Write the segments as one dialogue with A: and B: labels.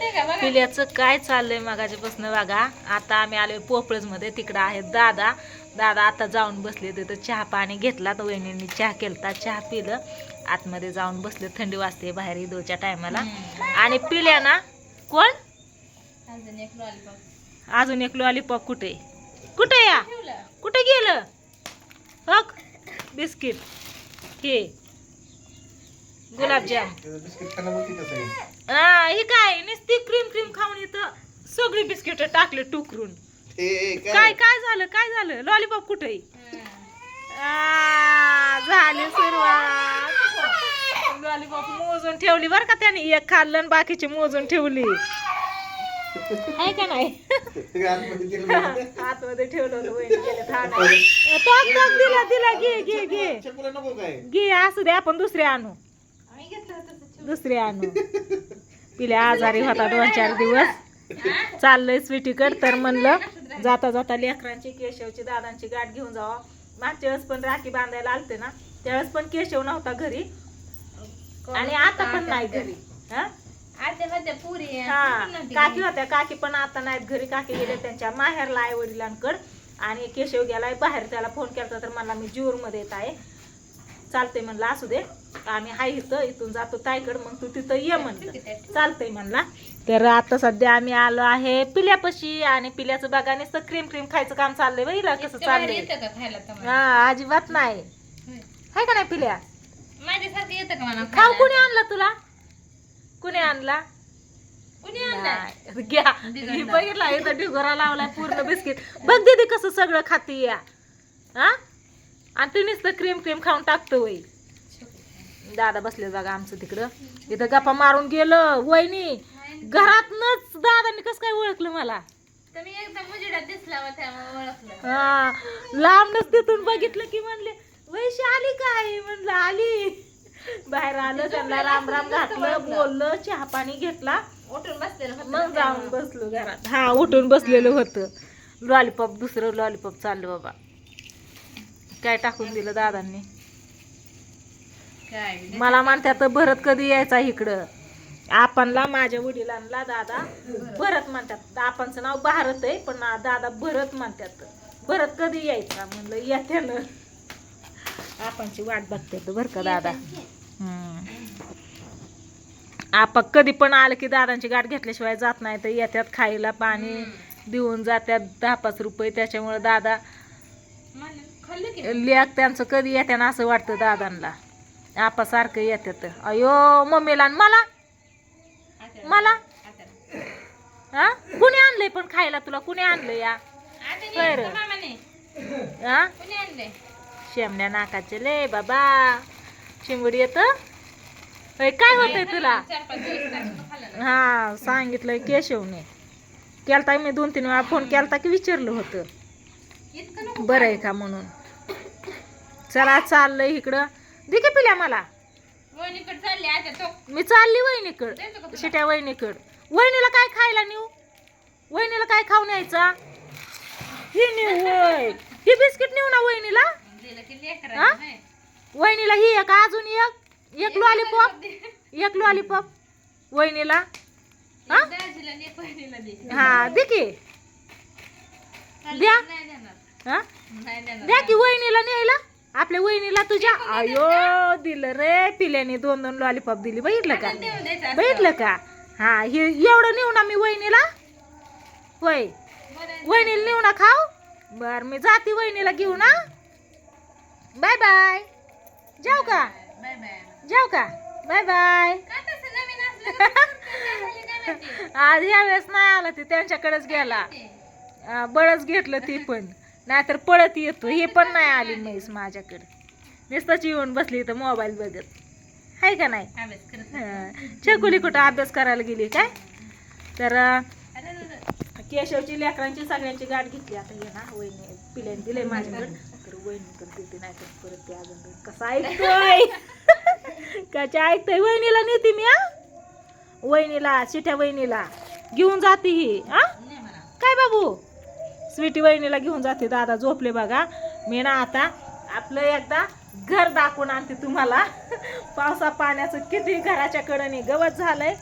A: पिल्याचं काय चाललंय मगाच्यापासून बघा. आता आम्ही आलोय पोपळजमध्ये तिकडं आहेत दादा. दादा आता जाऊन बसले तिथं चहा पाणी घेतला तर वहिनींनी चहा केलता चहा पिलं. आतमध्ये जाऊन बसले थंडी वाजते बाहेर ईदोच्या टायमाला. आणि पिल्या ना कोण?
B: अजून एक लॉलीपॉप
A: कुठे? कुठे या? कुठे गेलं? हक. बिस्किट. हे. गुलाबजाम हा हे काय नुसती क्रीम क्रीम खाऊन इथं सगळी बिस्किट टाकले टुकरून काय काय झालं काय झालं लॉलीपॉप कुठे
B: हं.
A: झाली सुरुवात लॉलीपॉप मोजून ठेवली बरं का त्याने एक खाल्लं आणि बाकीची मोजून ठेवली आहे का नाही
C: आतमध्ये म्हणजे.
A: ठेवलं होतं दिला दिला घे घे घे घे असू दे आपण दुसरे आणू
B: आम्ही घेतलं होतं तसं.
A: दुसरे आणू. पिल्या आजारी होता दोन चार दिवस. चाललंय स्वीटीकड तर म्हणलं जाता जाता लेकरांची केशवची दादांची गाठ घेऊन जावा. मागच्या वेळेस पण राखी बांधायला आलते ना त्यावेळेस पण केशव नव्हता घरी. आणि आता पण नाही घरी. हा? हा काकी? होत्या काकी पण आता नाहीत घरी. काकी गेले त्यांच्या माहेरला आई वडिलांकड. आणि केशव गेलाय बाहेर त्याला फोन केला तर मला मी जीवर मध्ये येत आहे. चालतंय म्हणलं असू दे. आम्ही हाय इथं इथून जातो ताईकड मग तू तिथं ये म्हणलं. चालतंय म्हणला. तर आता सध्या आम्ही आलो आहे पिल्यापाशी आणि पिल्याचं बघा नुसतं क्रीम क्रीम खायचं काम चाललंय बघितलं कसं चाललंय? हा अजिबात नाही.
B: होय.
A: का नाही पिल्या?
B: माझ्यासारखं येतं का मला
A: खाऊ? कुणी आणला तुला? कुणी आणला?
B: कुणी आणलंय?
A: नाही. घ्या. बघितला इथं ढिगोरा लावलाय पूर्ण बिस्किट. बघ दीदी कसं सगळं खाती या हा? आणि तू नुसतं क्रीम क्रीम खाऊन टाकतो वय दादा बसले बघा आमचं तिकडं. इथं गप्पा मारून गेलं. वहिनी घरातनच दादांनी कसं काय ओळखलं मला? हा लांबनच तिथून बघितलं की म्हणले वैशी आली काय? म्हणलं आली. बाहेर आलं त्यांना राम राम घातलं बोललं चहा पाणी घेतला.
B: उठून बसलेलं होतं
A: मग जाऊन बसलो घरात. हा उठून बसलेलं होतं. लॉलीपॉप दुसरं लॉलीपॉप चाललं बाबा. काय टाकून दिलं दादांनी?
B: काय
A: मला म्हणतात भरत कधी यायचा इकडं? आपणला माझ्या वडिलांना दादा भरत म्हणतात. आपणचं नाव भारत आहे पण दादा भरत म्हणतात. भरत कधी यायचा? म्हणलं येते ना आपणची वाट बघतात बरं का दादा? हम्म. आपण कधी पण आलं की दादांची गाठ घेतल्याशिवाय जात नाही तर येतात खायला पाणी देऊन जातात दहा पाच रुपये त्याच्यामुळे दादा लेख त्यांचं कधी येते ना असं वाटतं दादांना. आपा सारखं येतात अयो मम्मीला आणि. मला. मला. हा? कुणी आणलंय पण खायला तुला? कुणी आणलंय या? बरं. हा? शेमण्या नाकाचे ले बाबा. शिंगडी येत? काय होतंय तुला. हा सांगितलंय केशवने. केलता मी दोन तीन वेळा फोन केलता की विचारलं होतं. बरं आहे का म्हणून? चला चाललंय इकडं दे की पिल्या मला
B: वहिनीकडे चालली आता तो
A: मी चालली वहिनीकड
B: देतो का तुला?
A: शिट्या वहिनीकड वहिनीला काय खायला नेऊ वहिनीला काय खाऊन यायचा ही नेऊ ही बिस्किट नेऊ ना वहिनीला
B: दिलं की लेकरं
A: हा?
B: आहे.
A: वहिनीला ही एक अजून एक एक लॉलीपॉप. एक लॉलीपॉप वहिनीला हा?
B: एक दाजीला आणि एक वहिनीला दे.
A: हा दे की द्या.
B: नाही देणार.
A: हा
B: नाही देणार.
A: द्या की वहिनीला न्यायला आपल्या वहिनीला तुझ्या अयो दिलं रे पिल्याने दोन दोन लॉलीपॉप दिली. बघितलं का. बघितलं का? हा हे एवढं नेऊ ना मी वहिनीला.
B: आहे.
A: वहिनीला नेऊ ना खाऊ. बर मी जाते वहिनीला घेऊ ना बाय बाय जाऊ का? जाऊ का? Bye bye? आज यावेळेस नाही आला ते त्यांच्याकडेच गेला. बळच घेतलं ती पण. नाहीतर पळत येतो. हे पण नाही आली म्हैस माझ्याकडे. नुसतंच येऊन बसली इथं मोबाईल बघत. आहे का नाही?
B: अभ्यास करत नाही.
A: छकुली कुठं अभ्यास करायला गेली काय? तर. केशवची लेकरांची सगळ्यांची गाठ घेतली. आता ये ना वहिनी पिल्याने दिले माझ्याकडे. तर वहिनीकडे देते नाही तर परत ते अजून कसं ऐकतोय? कशा ऐकतोय? वहिनीला नेते मी हा? वहिनीला चिठ्या वहिनीला. घेऊन जाते ही हा. काय बाबू? स्वीटी वहिनीला घेऊन जाते दादा झोपले बघा. मी ना आता आपलं एकदा घर दाखवून आणते तुम्हाला. पावसा पाण्याचं किती घराच्या कडने गवत झालंय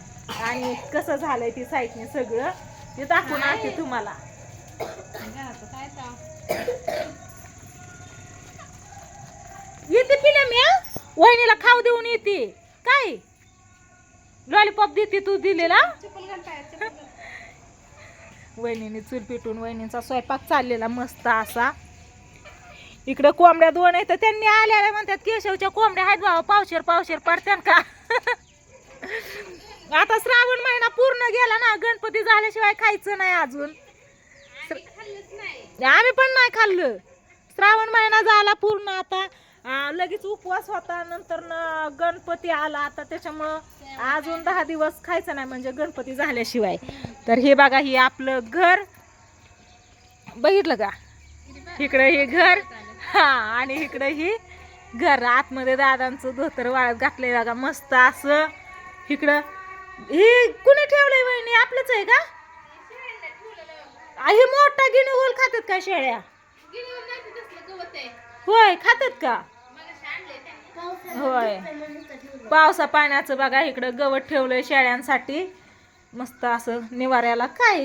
A: आणि कसं झालंय ती साईडने सगळं. ते दाखवून आणते तुम्हाला. येते पिल्या मी वहिनीला खाऊ देऊन येते. काय? लॉलीपॉप देते तू दिलेला? वहिनीने चूल पेटून वहिनीचा स्वयंपाक चाललेला मस्त असा. इकडं कोंबड्या दोन आहेत तर त्यांनी आल्याला म्हणतात केशवच्या कोंबड्या आहेत बाबा पावशेर पावशेर पडत्यान का? आता श्रावण महिना पूर्ण गेला ना गणपती झाल्याशिवाय खायचं नाही अजून.
B: आम्ही
A: पण नाही खाल्लं. श्रावण महिना झाला पूर्ण आता. लगेच उपवास होता नंतर न गणपती आला. आता त्याच्यामुळं अजून दहा दिवस खायचं नाही म्हणजे गणपती झाल्याशिवाय. तर हे बघा हे आपलं घर. बघितलं का? इकडं हे घर. हा आणि इकडं ही घर. आतमध्ये दादांचं धोतर वाळत घातलंय बघा मस्त असं. इकडं. हे कुणी ठेवलंय वहिनी? आपलंच आहे का? हे मोठा गिनी खातात का शेळ्या? होय खातात का? होय. पावसा पाण्याचं बघा इकडं गवत ठेवलंय शेळ्यांसाठी. मस्त असं निवाऱ्याला काय?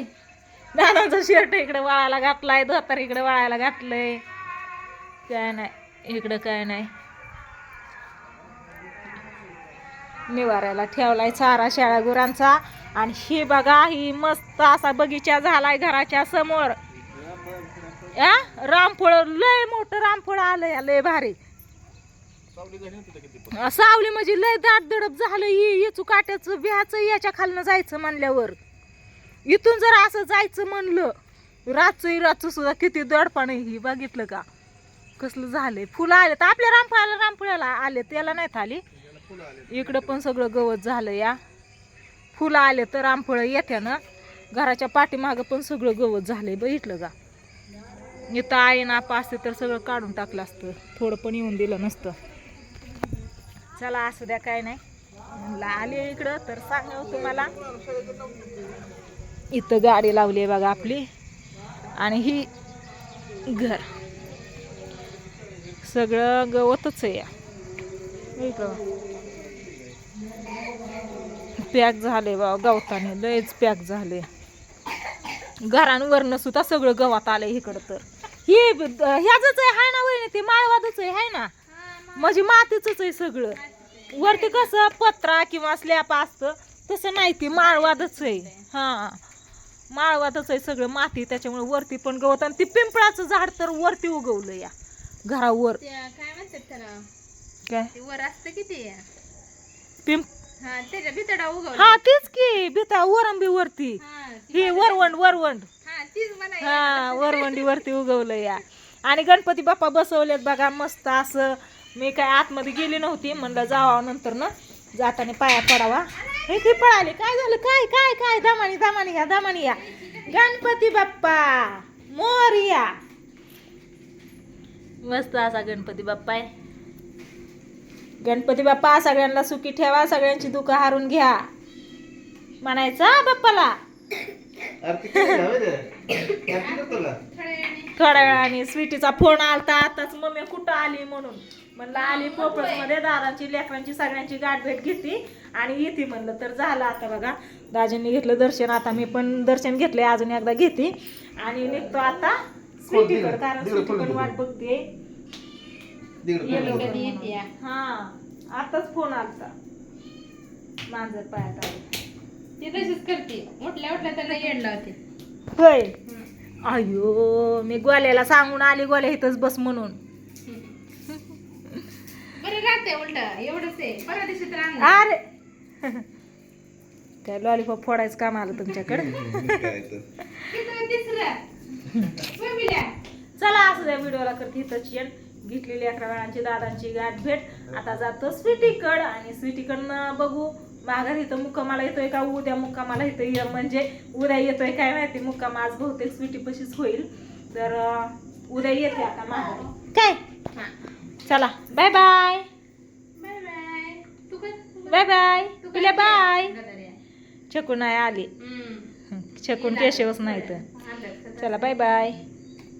A: दादाचं शर्ट इकडे वाळायला घातलाय धोतर इकडे वाळायला घातलंय. काय नाही इकडं काय नाही. निवाऱ्याला ठेवलाय चारा शेळ्या गुरांचा. आणि ही बघा ही मस्त असा बगीचा झालाय घराच्या समोर. या रामफळ लय मोठं रामफळ आलंय लय भारी. सावली म्हणजे लय दाट दडप झालं ये येचू काट्याचं बिहाचं याच्या खालनं जायचं म्हणल्यावर. इथून जर असं जायचं म्हणलं रातचं रातचं सुद्धा किती दडपण ही बघितलं का? कसलं झालंय? फुलं आले तर आपल्या रामफळाला रामफळाला आले त्याला नाहीत आली. इकडं पण सगळं गवत झालं या. फुलं आले तर रामफळं येत्या ना. घराच्या पाठीमागं पण सगळं गवत झालंय बघितलं का? इथं आई ना असते तर सगळं काढून टाकलं असतं. थोडं पण येऊन दिलं नसतं. चला असू द्या काय नाही. म्हणलं आले इकडं तर सांगावं तुम्हाला. इथं गाडी लावली आहे बघा आपली. आणि ही घर. सगळं गवतच आहे या. पॅक झाले बा गवताने. लयच पॅक झाले घरांवरनं सुद्धा सगळं गवत आलंय इकडं तर. हे ह्याच आहे हाय ना वहिनी ते माळवादच आहे हाय ना. म्हणजे मातीच आहे सगळं. वरती कसं पत्रा किंवा स्लॅप असतं तसं नाही ते माळवादच आहे. हा. माळवादच आहे सगळं माती त्याच्यामुळे वरती पण गवत आणि ते पिंपळाचं झाड तर वरती उगवलं या घरावर.
B: काय म्हणतात त्याला?
A: काय?
B: ते वर असतं किती?
A: पिंप
B: हा
A: हा तेच की बिता वरंबी वरती.
B: हा
A: वरवंड वरवंड.
B: हा
A: वरवंडी वरती उगवलं या. आणि गणपती बाप्पा बसवलेत बघा मस्त असं. मी काय आतमध्ये गेली नव्हती म्हणलं जावा नंतर ना जाताना पाया पडावा. हे ती पळाले. काय झालं? काय काय काय? दामानी दामानी या दामानी या. गणपती बाप्पा मोरिया मस्त असा गणपती बाप्पा आहे. गणपती बाप्पा सगळ्यांना सुखी ठेवा सगळ्यांची दुःख हारून घ्या. म्हणायचं बाप्पाला. थोड्या वेळाने स्वीटीचा फोन आलता. आताच मम्मी कुठं आली म्हणून. म्हणलं आली पोपळसमध्ये दादाची लेकरांची सगळ्यांची गाठ भेट घेतली. आणि येते म्हणलं तर झालं आता बघा. दाजींनी घेतलं दर्शन. आता मी पण दर्शन घेतलंय. अजून एकदा घेते. आणि निघतो आता स्वीटीकडे कारण स्वीटी पण वाट. बघते. हा. आताच फोन आलता. मांजर पायात आली.
B: ती तशीच करते. उठल्या उठल्या त्यांना येड लावते.
A: होय. अयो मी गोल्याला सांगून आली गोल्या इथंच बस म्हणून.
B: बरं राहते उलट एवढंच आहे. परवा दिवशी तर आणलं.
A: अरे. काय लॉलीपॉप फोडायचं काम आलं तुमच्याकडे?
C: काय तर.
B: तिसरं. तिसरं मम्मीला
A: चला असं त्या व्हिडिओला करते इथंच येण. घेतलेली अकरा वेळांची दादांची गाठ भेट. आता जातो स्वीटीकड आणि स्वीटीकडनं बघू. माघार इथं मुक्कामाला येतोय का? उद्या मुक्कामाला इथं ये म्हणजे उद्या येतोय काय माहिती? मुक्काम आज बहुतेक स्वीटी पशीच होईल. तर उद्या येते आता माघारी. काय? चला. बाय बाय
B: बाय बाय तू
A: बाय बाय तुला बाय. छकून आली. छकून केशवच नाही तर. चला बाय बाय